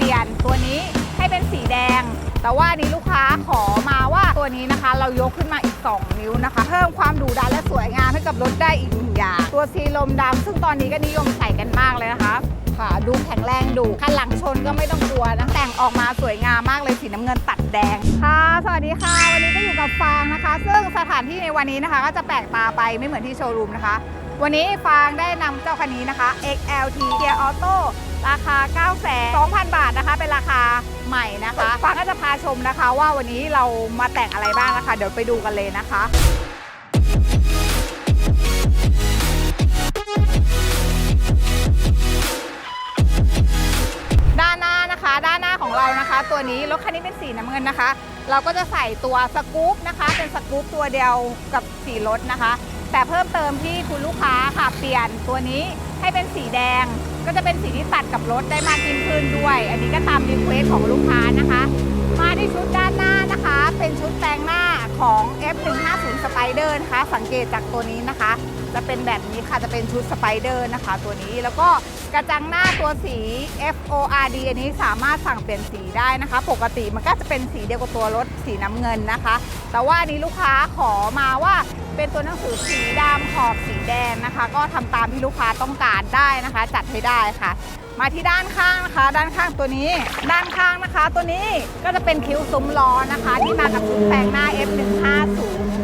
เปลี่ยนตัวนี้ให้เป็นสีแดง แต่ว่านี้ลูกค้าขอมาว่าตัวนี้นะคะ เรายกขึ้นมาอีก 2 นิ้วนะคะ เพิ่มความดุดันและสวยงามให้กับรถได้อีกหนึ่งอย่าง ตัวซีลมดำซึ่งตอนนี้ก็นิยมใส่กันมากเลยนะคะค่ะดูแข็งแรงดูคันหลังชนก็ไม่ต้องกลัวนะแต่งออกมาสวยงามมากเลยสีน้ำเงินตัดแดงค่ะ สวัสดีค่ะ วันนี้ก็อยู่กับฟางนะคะ ซึ่งสถานที่ในวันนี้นะคะ ก็จะแปลกตาไปไม่เหมือนที่โชว์รูมนะคะ วันนี้ฟางได้นำเจ้าคันนี้นะคะ XLT Gear Auto ราคา 9 2 0 0 0 บาทนะคะ เป็นราคาใหม่นะคะฟางก็จะพาชมนะคะ ว่าวันนี้เรามาแต่งอะไรบ้างนะคะ เดี๋ยวไปดูกันเลยนะคะด้านหน้านะคะด้านหน้าของเรานะคะ ตัวนี้รถคันนี้เป็นสีน้ำเงินนะคะ เราก็จะใส่ตัวสกู๊ปนะคะ เป็นสกู๊ปตัวเดียวกับสีรถนะคะ แต่เพิ่มเติมที่คุณลูกค้าค่ะเปลี่ยนตัวนี้ ให้เป็นสีแดง ก็จะเป็นสีที่ตัดกับรถได้มากยิ่งขึ้นด้วย อันนี้ก็ตามรีเควสของลูกค้านะคะ มาที่ชุดด้านหน้านะคะ เป็นชุดแต่งหน้าของ F150 Spider นะคะ สังเกตจากตัวนี้นะคะ จะเป็นแบบนี้ค่ะ จะเป็นชุดสไปเดอร์นะคะตัวนี้ แล้วก็กระจังหน้าตัวสี FORD อันนี้สามารถสั่งเปลี่ยนสีได้นะคะ ปกติมันก็จะเป็นสีเดียวกับตัวรถสีน้ำเงินนะคะ แต่ว่าอันนี้ลูกค้าขอมาว่าเป็นตัวหนังสือสีดำ อบสีแดงนะคะ ก็ทำตามที่ลูกค้าต้องการได้นะคะ จัดให้ได้ค่ะ มาที่ด้านข้างนะคะ ด้านข้างตัวนี้ ด้านข้างนะคะ ตัวนี้ก็จะเป็นคิ้วซุ้มล้อนะคะ ที่มากับชุดแต่งหน้า F150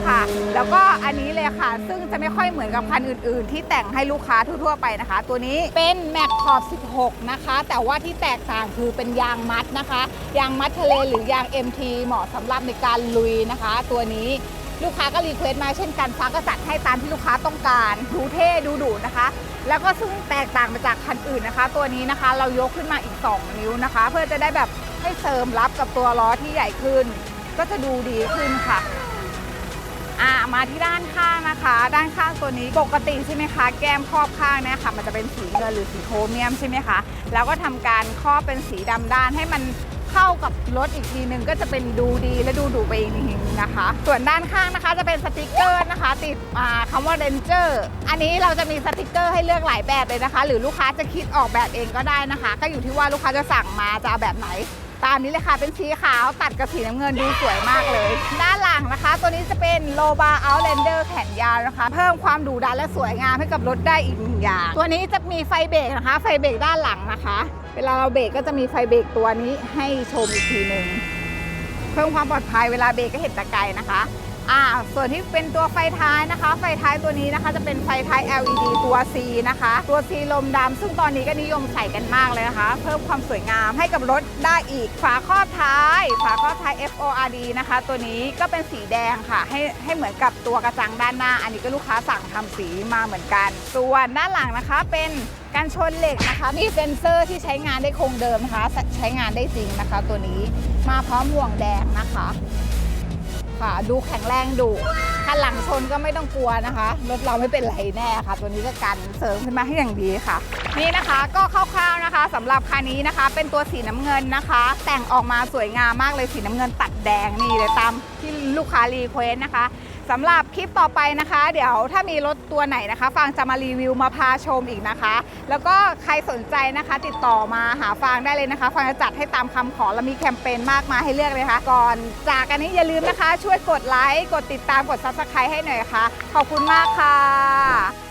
ค่ะ แล้วก็อันนี้เลยค่ะ ซึ่งจะไม่ค่อยเหมือนกับคันอื่นๆ ที่แต่งให้ลูกค้าทั่วๆไปนะคะ ตัวนี้เป็นแม็กขอบ 16 นะคะ แต่ว่าที่แตกต่างคือเป็นยางมัดนะคะ ยางมัดทะเลหรือยาง MT เหมาะสำหรับในการลุยนะคะ ตัวนี้ ลูกค้าก็รีเควสต์มาเช่นกันฟ้าก็จัดให้ตามที่ลูกค้าต้องการดูเท่ดูดุนะคะ แล้วก็ซึ่งแตกต่างไปจากคันอื่นนะคะ ตัวนี้นะคะเรายกขึ้นมาอีก 2 นิ้วนะคะ เพื่อจะได้แบบให้เสริมรับกับตัวล้อที่ใหญ่ขึ้น ก็จะดูดีขึ้นค่ะอ่ามาที่ด้านข้างนะคะ ด้านข้างตัวนี้ปกติใช่ไหมคะ แก้มครอบข้างเนี่ยค่ะ มันจะเป็นสีเงินหรือสีโครเมียมใช่ไหมคะ แล้วก็ทำการครอบเป็นสีดำด้านให้มัน เข้ากับรถอีกทีหนึ่งก็จะเป็นดูดีและดูดุไปอีกทีนึงนะคะ ส่วนด้านข้างนะคะจะเป็นสติกเกอร์นะคะ ติดอ่าคำว่าเรนเจอร์อันนี้เราจะมีสติกเกอร์ให้เลือกหลายแบบเลยนะคะ หรือลูกค้าจะคิดออกแบบเองก็ได้นะคะ ก็อยู่ที่ว่าลูกค้าจะสั่งมาจะเอาแบบไหนตามนี้เลยค่ะเป็นสีขาวตัดกับสีน้ำเงินดูสวยมากเลย ด้านหลังนะคะ ตัวนี้จะเป็นโลบาเอาเลนเดอร์แขนยาวนะคะ เพิ่มความดุดันและสวยงามให้กับรถได้อีกหนึ่งอย่าง ตัวนี้จะมีไฟเบรกนะคะ ไฟเบรกด้านหลังนะคะ เวลาเราเบรกก็จะมีไฟเบรกตัวนี้ให้ชมอีกทีหนึ่งเพิ่มความปลอดภัยเวลาเบรกก็เห็นแตะไกลนะคะอ่าส่วนที่เป็นตัวไฟท้ายนะคะ ไฟท้ายตัวนี้นะคะ จะเป็นไฟท้าย LED ตัว C นะคะ ตัว C ลมดำซึ่งตอนนี้ก็นิยมใส่กันมากเลยนะคะ เพิ่มความสวยงามให้กับรถได้อีกฝาครอบท้าย FORD นะคะ ตัวนี้ก็เป็นสีแดงค่ะ ให้ให้เหมือนกับตัวกระจังด้านหน้า อันนี้ก็ลูกค้าสั่งทำสีมาเหมือนกัน ส่วนด้านหลังนะคะเป็นการชนเหล็กนะคะ มีเซ็นเซอร์ที่ใช้งานได้คงเดิมนะคะ ใช้งานได้จริงนะคะ ตัวนี้มาพร้อมห่วงแดงนะคะ ค่ะ ดูแข็งแรงดูคันหลังชนก็ไม่ต้องกลัวนะคะ รถเราไม่เป็นไรแน่ค่ะ ตัวนี้ก็กันเสริมขึ้นมาให้อย่างดีค่ะ นี่นะคะก็คร่าวๆนะคะสำหรับคันนี้นะคะ เป็นตัวสีน้ำเงินนะคะ แต่งออกมาสวยงามมากเลยสีน้ำเงินตัดแดงนี่เลยตามที่ลูกค้ารีเควสนะคะ สำหรับคลิปต่อไปนะคะ เดี๋ยวถ้ามีรถตัวไหนนะคะฟางจะมารีวิวมาพาชมอีกนะคะ แล้วก็ใครสนใจนะคะ ติดต่อมาหาฟางได้เลยนะคะฟางจะจัดให้ตามคำขอและมีแคมเปญมากมายให้เลือกเลยค่ะ ก่อนจากกันนี้อย่าลืมนะคะ ช่วยกดไลค์กดติดตามกดซับสไครต์ให้หน่อยค่ะ ขอบคุณมากค่ะ